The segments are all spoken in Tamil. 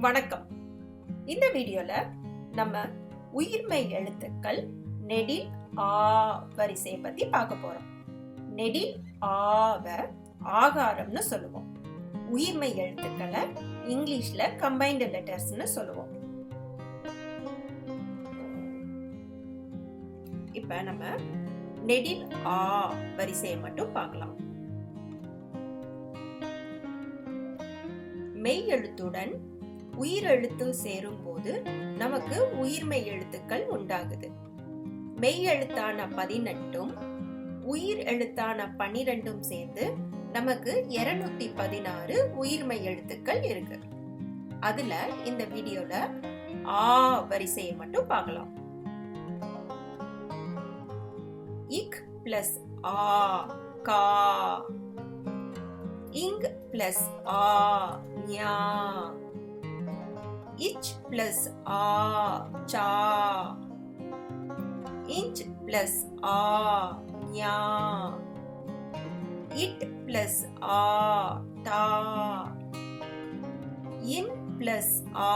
வணக்கம். இந்த வீடியோல நம்ம உயிர்மை எழுத்துக்கள் நெடில் ஆ வரிசையை பத்தி பார்க்க போறோம். நெடில் ஆவ ஆகாரம்னு சொல்லுவோம். உயிர்மெய் எழுத்துக்களை இங்கிலீஷ்ல கம்பைன்டு லெட்டர்ஸ்னு சொல்லுவோம். இப்ப நம்ம நெடில் ஆ வரிசையை மட்டும் பார்க்கலாம். மெய் எழுத்துடன் உயிர் எழுத்தும் சேரும் போது நமக்கு உயிர்மெய் எழுத்துக்கள் உண்டாகுது. மெய் எழுத்தான பதினெட்டும் உயிர் எழுத்தான பன்னிரெண்டும் சேர்ந்து நமக்கு இருநூத்தி பதினாறு உயிர்மெய் எழுத்துக்கள் இருக்கு. அதுல இந்த வீடியோல ஆ வரிசையை மட்டும் பார்க்கலாம். இக் பிளஸ் ஆ கா. இங் பிளஸ் ஆ. ஞா இச் பிளஸ் ஆ சா இஞ்ச் பிளஸ் ஆ ஞா இட் பிளஸ் ஆ டா இன் பிளஸ் ஆ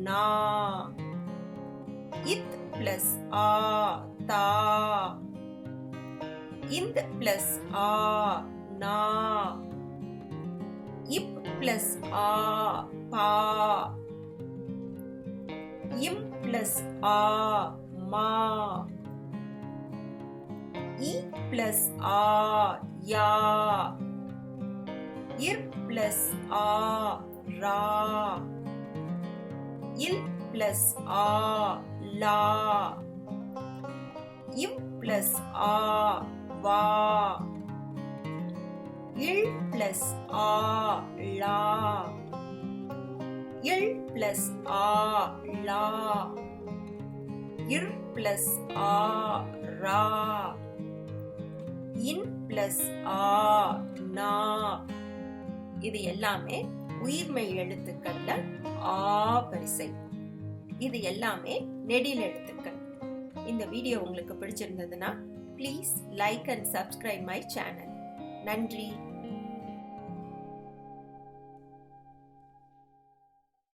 நா இத் பிளஸ் ஆ தா இந்த் பிளஸ் ஆ நா இப் பிளஸ் ஆ பா இம் பிளஸ் ஆ மா. இ பிளஸ் ஆ யா. இர் பிளஸ் ஆ ரா. இல் பிளஸ் ஆ லா. இம் பிளஸ் ஆ வா. இல் பிளஸ் ஆ லா. இல் பிளஸ் ஆ லா. இர் பிளஸ் ஆ ரா. இன் பிளஸ் ஆ நா. இது எல்லாமே உயிர்மெய் எழுத்துக்கள்ல ஆ வரிசை. இது எல்லாமே நெடில் எழுத்துக்கள். இந்த வீடியோ உங்களுக்கு பிடிச்சிருந்ததுன்னா please like and subscribe my channel நன்றி.